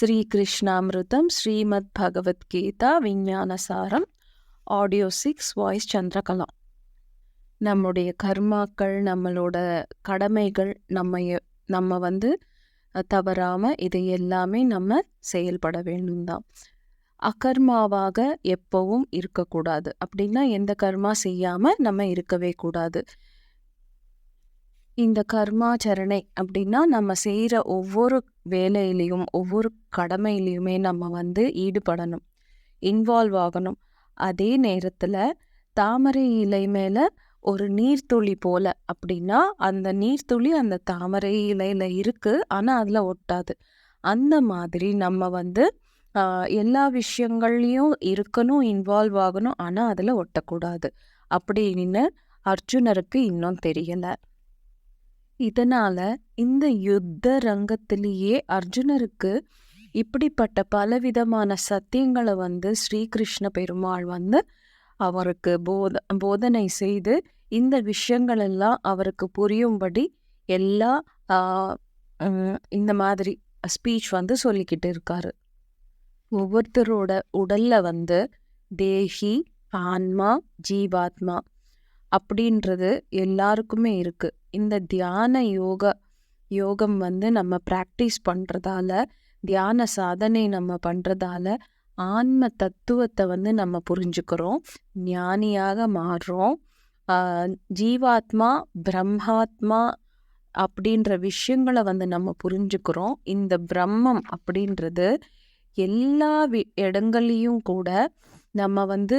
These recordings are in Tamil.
ஸ்ரீகிருஷ்ணாமிருதம் ஸ்ரீமத் பகவத்கீதா விஞ்ஞானசாரம் ஆடியோ சிக்ஸ் வாய்ஸ் சந்திரகலா. நம்முடைய கர்மாக்கள் நம்மளோட கடமைகள் நம்ம எ- நம்ம வந்து தவறாமல் இதை எல்லாமே நம்ம செயல்பட வேண்டும் தான் அகர்மாவாக எப்பவும் இருக்கக்கூடாது. அப்படின்னா எந்த கர்மா செய்யாமல் நம்ம இருக்கவே கூடாது. இந்த கர்மாச்சரணை அப்படின்னா நம்ம செய்கிற ஒவ்வொரு வேலையிலையும் ஒவ்வொரு கடமையிலையுமே நம்ம வந்து ஈடுபடணும் இன்வால்வ் ஆகணும். அதே நேரத்தில் தாமரை இலை மேலே ஒரு நீர்த்துளி போல அப்படின்னா அந்த நீர்த்துளி அந்த தாமரை இலையில் இருக்குது ஆனால் அதில் ஒட்டாது. அந்த மாதிரி நம்ம வந்து எல்லா விஷயங்கள்லையும் இருக்கணும் இன்வால்வ் ஆகணும் ஆனால் அதில் ஒட்டக்கூடாது. அப்படின்னு அர்ஜுனருக்கு இன்னும் தெரியலை. இதனால இந்த யுத்த ரங்கத்திலேயே அர்ஜுனருக்கு இப்படிப்பட்ட பலவிதமான சத்தியங்களை வந்து ஸ்ரீகிருஷ்ண பெருமாள் வந்து அவருக்கு போத போதனை செய்து இந்த விஷயங்களெல்லாம் அவருக்கு புரியும்படி எல்லா இந்த மாதிரி ஸ்பீச் வந்து சொல்லிக்கிட்டு இருக்காரு. ஒவ்வொருத்தரோட உடல்ல வந்து தேஹி ஆன்மா ஜீவாத்மா அப்படின்றது எல்லாருக்குமே இருக்குது இந்த தியான யோக யோகம் வந்து நம்ம ப்ராக்டிஸ் பண்ணுறதால தியான சாதனை நம்ம பண்ணுறதால ஆன்ம தத்துவத்தை வந்து நம்ம புரிஞ்சுக்கிறோம் ஞானியாக மாறுறோம். ஜீவாத்மா பிரம்மாத்மா அப்படின்ற விஷயங்களை வந்து நம்ம புரிஞ்சுக்கிறோம். இந்த பிரம்மம் அப்படின்றது எல்லா வி இடங்கள்லையும் கூட நம்ம வந்து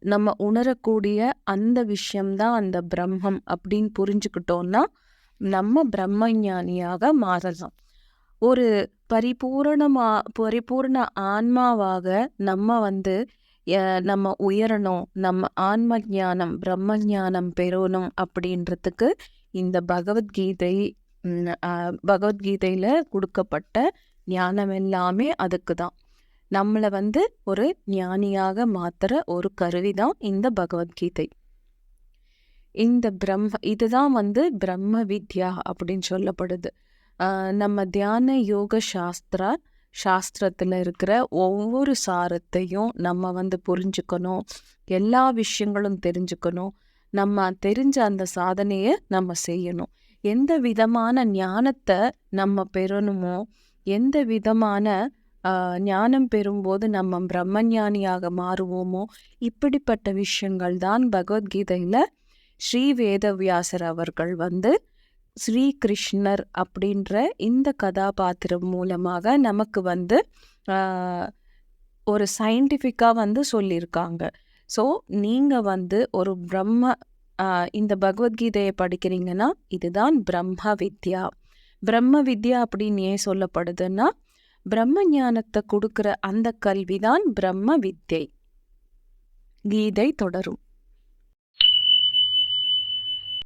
நம்ம உணரக்கூடிய அந்த விஷயம்தான் அந்த பிரம்மம் அப்படின்னு புரிஞ்சுக்கிட்டோம்னா நம்ம பிரம்ம ஞானியாக மாறலாம். ஒரு பரிபூரணமா பரிபூர்ண ஆன்மாவாக நம்ம வந்து நம்ம உயரணும் நம்ம ஆன்ம ஞானம் பிரம்ம ஞானம் பெறணும் அப்படின்றதுக்கு இந்த பகவத்கீதை பகவத்கீதையில் கொடுக்கப்பட்ட ஞானம் எல்லாமே அதுக்கு தான் நம்மளை வந்து ஒரு ஞானியாக மாத்துற ஒரு கருவி தான் இந்த பகவத்கீதை. இந்த பிரம்ம இதுதான் வந்து பிரம்ம வித்யா அப்படின்னு சொல்லப்படுது. நம்ம தியான யோக சாஸ்திரா சாஸ்திரத்துல இருக்கிற ஒவ்வொரு சாரத்தையும் நம்ம வந்து புரிஞ்சுக்கணும். எல்லா விஷயங்களும் தெரிஞ்சுக்கணும். நம்ம தெரிஞ்ச அந்த சாதனையை நம்ம செய்யணும். எந்த விதமான ஞானத்தை நம்ம பெறணுமோ எந்த விதமான ஞானம் பெறும்போது நம்ம பிரம்மஞானியாக மாறுவோமோ? இப்படிப்பட்ட விஷயங்கள் தான் பகவத்கீதையில் ஸ்ரீ வேதவியாசர் அவர்கள் வந்து ஸ்ரீ கிருஷ்ணர் அப்படின்ற இந்த கதாபாத்திரம் மூலமாக நமக்கு வந்து ஒரு சயின்டிஃபிக்காக வந்து சொல்லியிருக்காங்க. ஸோ நீங்கள் வந்து ஒரு பிரம்ம இந்த பகவத்கீதையை படிக்கிறீங்கன்னா இதுதான் பிரம்ம வித்யா. பிரம்ம வித்யா அப்படின்னு ஏன் சொல்லப்படுதுன்னா பிரம்ம ஞானத்தை கொடுக்கிற அந்த கல்விதான் பிரம்ம வித்யை. கீதை தொடரும்.